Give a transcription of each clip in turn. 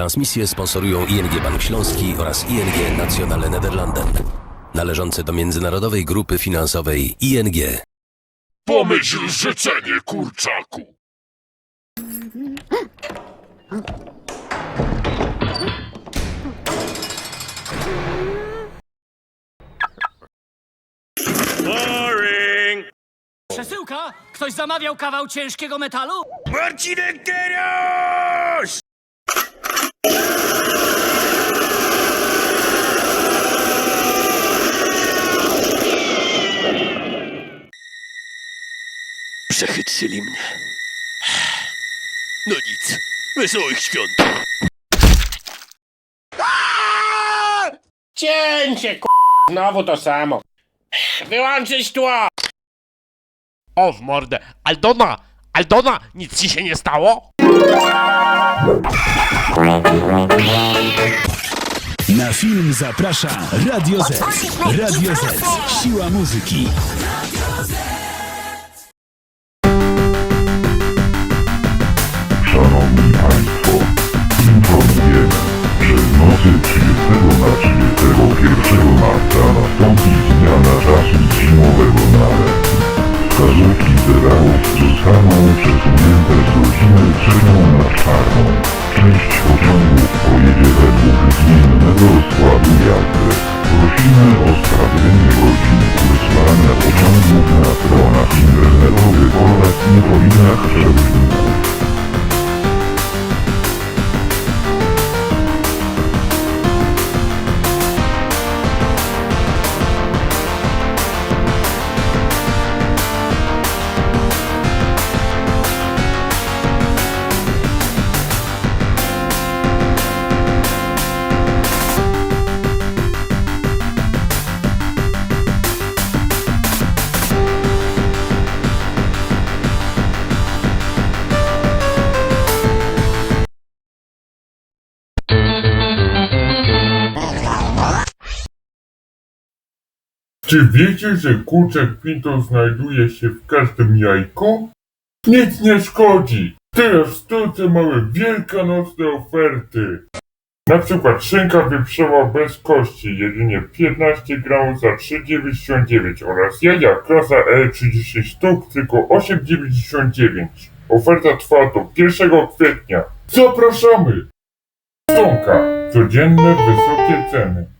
Transmisję sponsorują ING Bank Śląski oraz ING Nationale Nederlanden, należące do międzynarodowej grupy finansowej ING. Pomyśl życzenie, kurczaku. Przesyłka? Ktoś zamawiał kawał ciężkiego metalu? Marcinek teraz! Przechytrzyli mnie. No nic, wesołych świąt. Cięcie, k***, znowu to samo. Wyłączyć tło! O, w mordę. Aldona! Aldona! Nic ci się nie stało? Na film zaprasza Radio Z. Radio Z. Siła muzyki. 31 marca nastąpi zmiana czasu zimowego na letni. Wskazówki zegarów zostaną przesunięte z godziny 3 na 4. Część pociągów pojedzie według zmiennego Czy wiecie, że kurczak pinto znajduje się w każdym jajku? Nic nie szkodzi! Teraz w stulce mamy wielkanocne oferty! Na przykład szynka wieprzowa bez kości, jedynie 15 gramów za 3,99 oraz jaja klasa E 30 sztuk tylko 8,99. Oferta trwa do 1 kwietnia. Zapraszamy! Stonka. Codzienne wysokie ceny.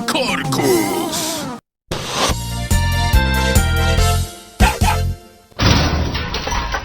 Korkus!